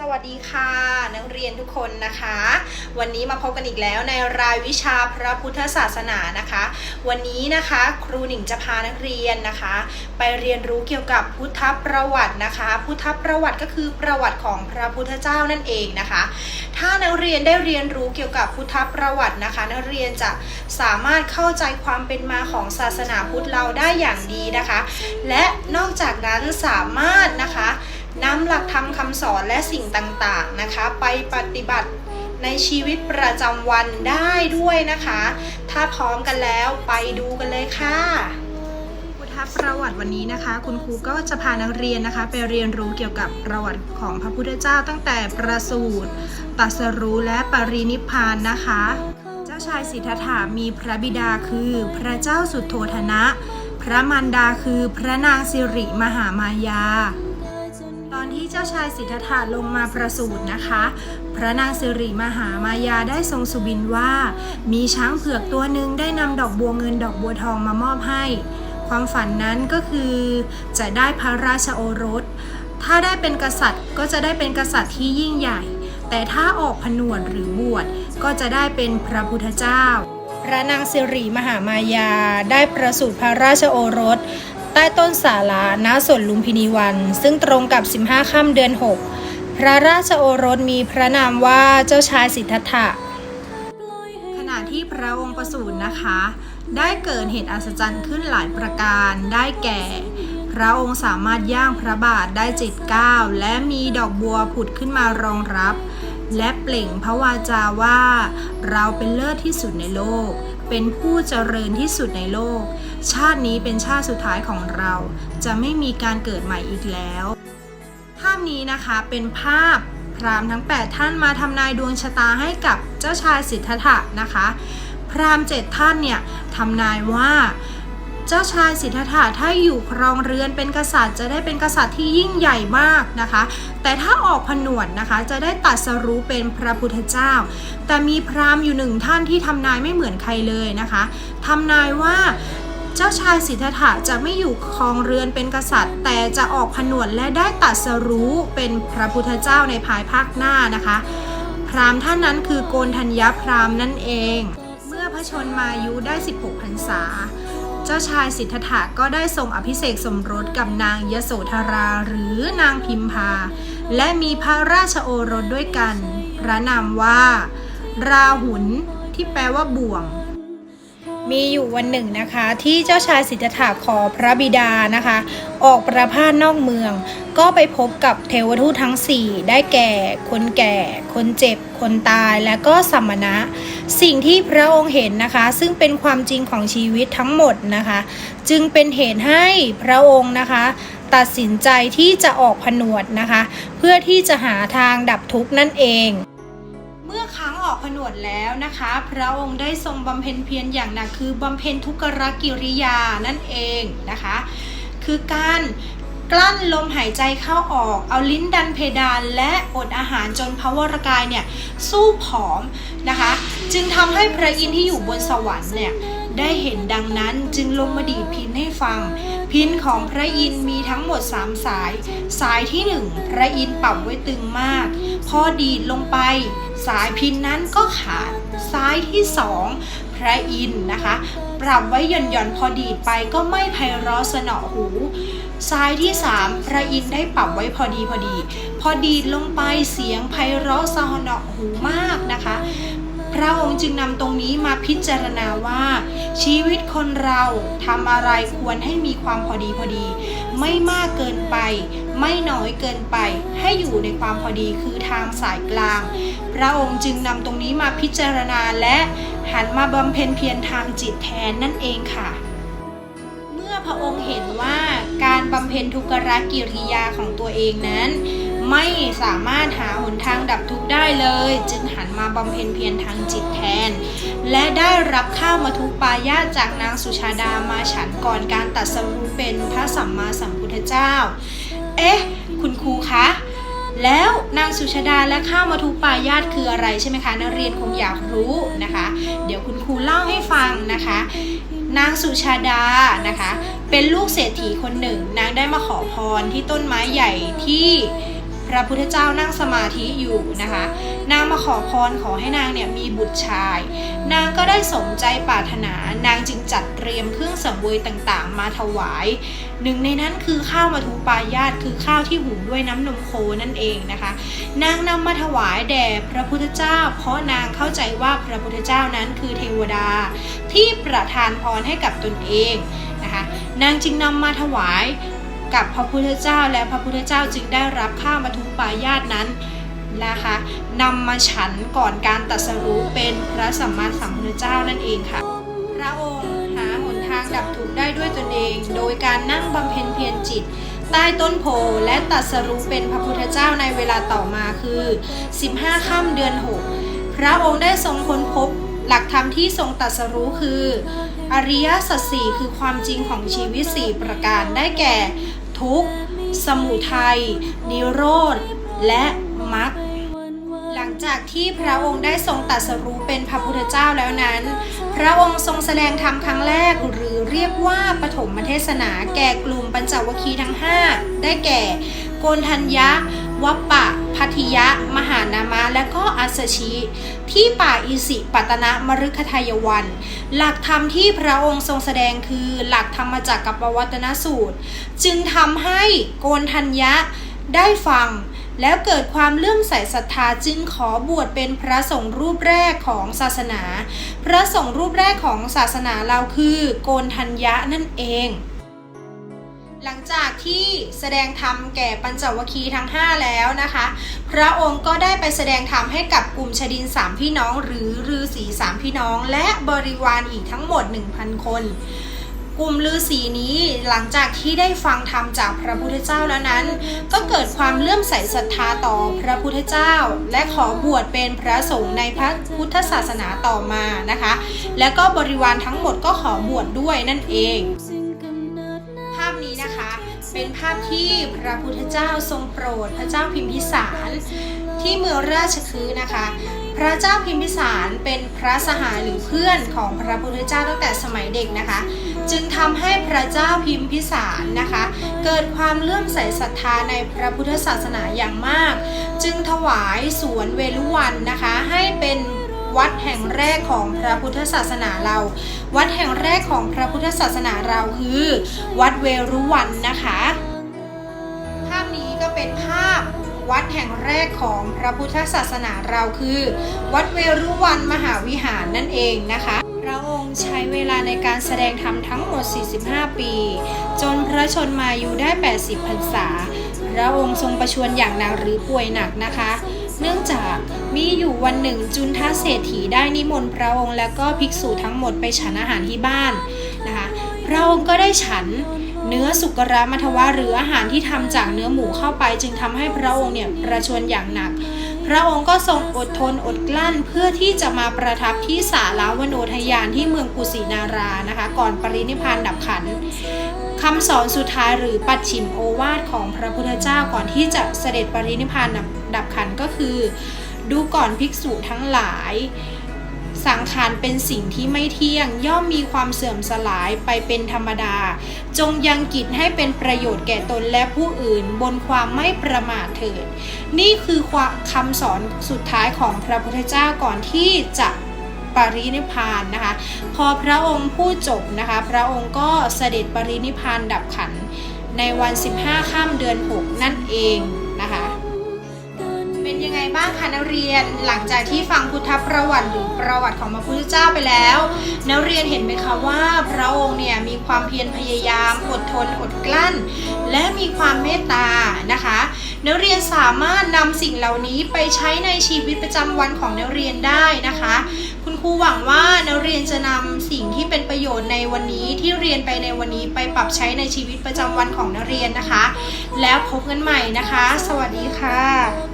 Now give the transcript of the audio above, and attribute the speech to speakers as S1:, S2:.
S1: สวัสดีค่ะ นักเรียนทุกคนนะคะ วันนี้มาพบกันอีกแล้วในรายวิชาพระพุทธศาสนานะคะ วันนี้นะคะครูหนิงจะพานักเรียนนะคะ ไปเรียนรู้เกี่ยวกับพุทธประวัตินะคะ พุทธประวัติก็คือประวัติของพระพุทธเจ้านั่นเองนะคะ ถ้านักเรียนได้เรียนรู้เกี่ยวกับพุทธประวัตินะคะ นักเรียนจะสามารถเข้าใจความเป็นมาของศาสนาพุทธเราได้อย่างดีนะคะ และนอกจากนั้นสามารถนะคะ นำหลักธรรมคำสอนและสิ่งต่างๆนะคะ ไปปฏิบัติในชีวิตประจำวันได้ด้วยนะคะ ถ้าพร้อมกันแล้วไปดูกันเลยค่ะพุทธประวัติวันนี้นะคะ คุณครูก็จะพานักเรียนนะคะ ไปเรียนรู้เกี่ยวกับประวัติของพระพุทธเจ้าตั้งแต่ประสูติตัสรู้และปรินิพพานนะคะ เจ้าชายสิทธัตถะมีพระบิดาคือพระเจ้าสุโธธนะ พระมารดาคือพระนางสิริมหามายา ตอนที่เจ้าชายสิทธัตถะลงมาประสูตินะคะ พระนางสิริมหามายาได้ทรงสุบินว่า มีช้างเผือกตัวหนึ่งได้นำดอกบัวเงินดอกบัวทองมามอบให้ ความฝันนั้นก็คือ จะได้พระราชโอรส ถ้าได้เป็นกษัตริย์ก็จะได้เป็นกษัตริย์ที่ยิ่งใหญ่ แต่ถ้าออกผนวดหรือบวชก็จะได้เป็นพระพุทธเจ้า พระนางสิริมหามายาได้ประสูติพระราชโอรส ใต้ต้นสาลาณสวนลุมพินีวัน ซึ่งตรงกับ 15 ค่ำเดือน 6 พระราชโอรสมีพระนามว่าเจ้าชายสิทธัตถะ ขณะที่พระองค์ประสูตินะคะ ได้เกิดเหตุอัศจรรย์ขึ้นหลายประการ ได้แก่ พระองค์สามารถย่างพระบาทได้เจ็ดเก้าและมีดอกบัวผุดขึ้นมารองรับ และเปล่งพระวาจาว่า เราเป็นเลิศที่สุดในโลก เป็นผู้เจริญที่สุดในโลก ชาตินี้เป็นชาติสุดท้ายของเรา จะไม่มีการเกิดใหม่อีกแล้ว ภาพนี้นะคะเป็นภาพพราหมณ์ทั้ง 8 ท่านมาทำนายดวงชะตาให้กับเจ้าชายสิทธัตถะนะคะ พราหมณ์เจ็ดท่านเนี่ยทำนายว่า เจ้าชายสิทธัตถะถ้าอยู่ครองเรือนเป็นกษัตริย์ จะได้เป็นกษัตริย์ที่ยิ่งใหญ่มากนะคะ แต่ถ้าออกผนวดนะคะจะได้ตัดสรู้เป็นพระพุทธเจ้า แต่มีพราหมณ์อยู่หนึ่งท่านที่ทำนายไม่เหมือนใครเลยนะคะทำนายว่าเจ้าชายสิทธัตถะจะไม่อยู่ครองเรือนเป็นกษัตริย์ แต่จะออกผนวดและได้ตรัสรู้เป็นพระพุทธเจ้าในภายภาคหน้านะคะ พราหมณ์ท่านนั้นคือโกนธัญญพราหมณ์นั่นเอง เมื่อพระชนมายุได้ 16พรรษา เจ้าชายสิทธัตถะก็ได้ทรงอภิเษกสมรสกับนางยโสธราหรือนางพิมพา และมีพระราชโอรสด้วยกัน พระนามว่า ราหุลที่แปลว่าบ่วง มีอยู่วันหนึ่งนะคะ ที่เจ้าชายสิทธัตถะขอพระบิดานะคะ ออกประพาสนอกเมือง ก็ไปพบกับเทวทูตทั้ง 4 ได้แก่ คนแก่ คนเจ็บ คนตายและก็สัมมณะ สิ่งที่พระองค์เห็นนะคะ ซึ่งเป็นความจริงของชีวิตทั้งหมดนะคะ จึงเป็นเหตุให้พระองค์นะคะ ตัดสินใจที่จะออกผนวดนะคะ เพื่อที่จะหาทางดับทุกข์นั่นเอง เมื่อครั้งออกผนวดแล้วนะคะ พระองค์ได้ทรงบำเพ็ญเพียรอย่างหนักคือบำเพ็ญทุกขกิริยานั่นเองนะคะ คือการกลั้นลมหายใจเข้าออก เอาลิ้นดันเพดานและอดอาหารจนพระวรกายเนี่ยสู้ผอมนะคะ จึงทำให้พระอินทร์ที่อยู่บนสวรรค์เนี่ยได้เห็นดังนั้นจึงลงมาดีพินให้ฟัง พินของพระอินมีทั้งหมด3สาย สายที่1พระอินปรับไว้ตึงมากพอดีดลงไป สายพินนั้นก็ขาดสายที่2พระอินนะคะ ปรับไว้หย่อนหย่อนพอดีไปก็ไม่ไพเราะสนอหูสายที่3พระอินได้ปรับไว้พอดีพอดี พอดีลงไปเสียงไพเราะสนอหูมากนะคะ พระองค์จึงนำตรงนี้มาพิจารณาว่า ชีวิตคนเราทำอะไรควรให้มีความพอดีพอดี ไม่มากเกินไป ไม่น้อยเกินไป ให้อยู่ในความพอดีคือทางสายกลาง พระองค์จึงนำตรงนี้มาพิจารณาและหันมาบำเพ็ญเพียรทางจิตแทนนั่นเองค่ะ เมื่อพระองค์เห็นว่าการบำเพ็ญทุกรกิริยาของตัวเองนั้น ไม่สามารถหาหนทางดับทุกข์ได้เลย จึงหันมาบำเพ็ญเพียรทางจิตแทน และได้รับข้าวมาทุปายาจากนางสุชาดามาฉันก่อนการตัดสรู้เป็นพระสัมมาสัมพุทธเจ้า เอ๊ะ คุณครูคะ แล้วนางสุชาดาและข้าวมาทุปายาตคืออะไรใช่ไหมคะนักเรียนคงอยากรู้นะคะ เดี๋ยวคุณครูเล่าให้ฟังนะคะ นางสุชาดานะคะ เป็นลูกเศรษฐีคนหนึ่ง นางได้มาขอพรที่ต้นไม้ใหญ่ที่ พระพุทธเจ้านั่งสมาธิอยู่นะคะ นางมาขอพรขอให้นางเนี่ยมีบุตรชาย นางก็ได้สมใจปรารถนา นางจึงจัดเตรียมเครื่องสังเวยต่างๆ มาถวาย หนึ่งในนั้นคือข้าวมาทุปายาตคือข้าวที่หุงด้วยน้ำนมโคนั่นเองนะคะ นางนำมาถวายแด่พระพุทธเจ้า เพราะนางเข้าใจว่าพระพุทธเจ้านั้นคือเทวดา ที่ประทานพรให้กับตนเองนะคะ นางจึงนำมาถวาย กับพระพุทธเจ้าและพระพุทธเจ้าจึงได้รับข้าวมาทุปายาตนั้นนะคะนำมาฉันก่อนการตรัสรู้เป็นพระสัมมาสัมพุทธเจ้านั่นเองค่ะ พระองค์หาหนทางดับทุกข์ได้ด้วยตนเอง โดยการนั่งบำเพ็ญเพียรจิต ใต้ต้นโพและตรัสรู้เป็นพระพุทธเจ้าในเวลาต่อมาคือ 15 ค่ำเดือน 6 พระองค์ได้ทรงค้นพบหลักธรรมที่ทรงตรัสรู้คือ อริยสัจสี่คือความจริงของชีวิต4ประการได้แก่ ทุกข์ สมุทัย นิโรธ และมรรคหลังจากที่พระองค์ได้ทรงตรัสรู้เป็นพระพุทธเจ้าแล้วนั้น พระองค์ทรงแสดงธรรมครั้งแรกหรือเรียกว่าปฐมเทศนาแก่กลุ่มปัญจวคีทั้ง 5 ได้แก่ โกนทัญญะวัปปะ พัทยะ มหานามะ และก็อัสชิ ที่ป่าอิสิปตนะมฤคทายวัน หลักธรรมที่พระองค์ทรงแสดงคือหลักธรรมจักกับปวัตนสูตร จึงทำให้โกนทัญญะได้ฟัง แล้วเกิดความเลื่อมใสศรัทธาจึงขอบวชเป็นพระสงฆ์รูปแรกของศาสนา พระสงฆ์รูปแรกของศาสนาเราคือ โกนทัญญะนั่นเอง หลังจากที่แสดงธรรมแก่ปัญจวัคคีย์ทั้ง 5 แล้วนะคะ พระองค์ก็ได้ไปแสดงธรรมให้กับกลุ่มชดินสามพี่น้อง หรือฤาษีสามพี่น้อง และบริวารอีกทั้งหมด 1,000 คน กลุ่มฤาษีนี้หลังจากที่ได้ฟังธรรมจากพระพุทธเจ้าแล้วนั้น ก็เกิดความเลื่อมใสศรัทธาต่อพระพุทธเจ้า และขอบวชเป็นพระสงฆ์ในพระพุทธศาสนาต่อมานะคะ และก็บริวารทั้งหมดก็ขอบวชดด้วยนั่นเอง นี้นะคะ เป็นภาพที่พระพุทธเจ้าทรงโปรดพระเจ้าพิมพิสารที่เมืองราชคฤห์นะคะ พระเจ้าพิมพิสารเป็นพระสหายหรือเพื่อนของพระพุทธเจ้าตั้งแต่สมัยเด็กนะคะ จึงทำให้พระเจ้าพิมพิสารนะคะ เกิดความเลื่อมใสศรัทธาในพระพุทธศาสนาอย่างมาก จึงถวายสวนเวลุวันนะคะให้เป็น วัดแห่งแรกของพระพุทธศาสนาเรา วัดแห่งแรกของพระพุทธศาสนาเราคือ วัดเวรุวันนะคะ ภาพนี้ก็เป็นภาพวัดแห่งแรกของพระพุทธศาสนาเราคือ วัดเวรุวันมหาวิหารนั่นเองนะคะพระองค์ใช้เวลาในการแสดงธรรมทั้งหมด 45 ปี จนพระชนมายุได้ 80 พรรษา พระองค์ทรงประชวรอย่างหนักหรือป่วยหนักนะคะ เนื่องจากมีอยู่วันหนึ่งจุนทเศรษฐีได้นิมนต์พระองค์ และก็ภิกษุทั้งหมดไปฉันอาหารที่บ้านนะคะพระองค์ก็ได้ฉันเนื้อสุกรามัทวะหรืออาหารที่ทำจากเนื้อหมูเข้าไป จึงทำให้พระองค์เนี่ยประชวรอย่างหนัก พระองค์ก็ทรงอดทนอดกลั้นเพื่อที่จะมาประทับที่สาลาวโนทยานที่เมืองกุสินารานะคะ ก่อนปรินิพานดับขันคำสอนสุดท้ายหรือปัจฉิมโอวาทของพระพุทธเจ้าก่อนที่จะเสด็จปรินิพานดับ ดับขันก็คือ ดูก่อนภิกษุทั้งหลาย สังขารเป็นสิ่งที่ไม่เที่ยง ย่อมมีความเสื่อมสลายไปเป็นธรรมดา จงยังกิจให้เป็นประโยชน์แก่ตนและผู้อื่นบนความไม่ประมาทเถิด นี่คือคำสอนสุดท้ายของพระพุทธเจ้าก่อนที่จะปรินิพานนะคะ พอพระองค์พูดจบนะคะ พระองค์ก็เสด็จปรินิพานดับขันในวัน 15 ข้ามเดือน 6 นั่นเองนะคะ เป็นยังไงบ้างคะนักเรียนหลังจากที่ฟังพุทธประวัติหรือประวัติของพระพุทธเจ้าไปแล้วนักเรียนเห็นไหมคะว่าพระองค์เนี่ยมีความเพียรพยายามอดทนอดกลั้น และมีความเมตตานะคะนักเรียนสามารถนำสิ่งเหล่านี้ไปใช้ในชีวิตประจำวันของนักเรียนได้นะคะ คุณครูหวังว่านักเรียนจะนำสิ่งที่เป็นประโยชน์ในวันนี้ที่เรียนไปในวันนี้ไปปรับใช้ในชีวิตประจำวันของนักเรียนนะคะ แล้วพบกันใหม่นะคะ สวัสดีค่ะ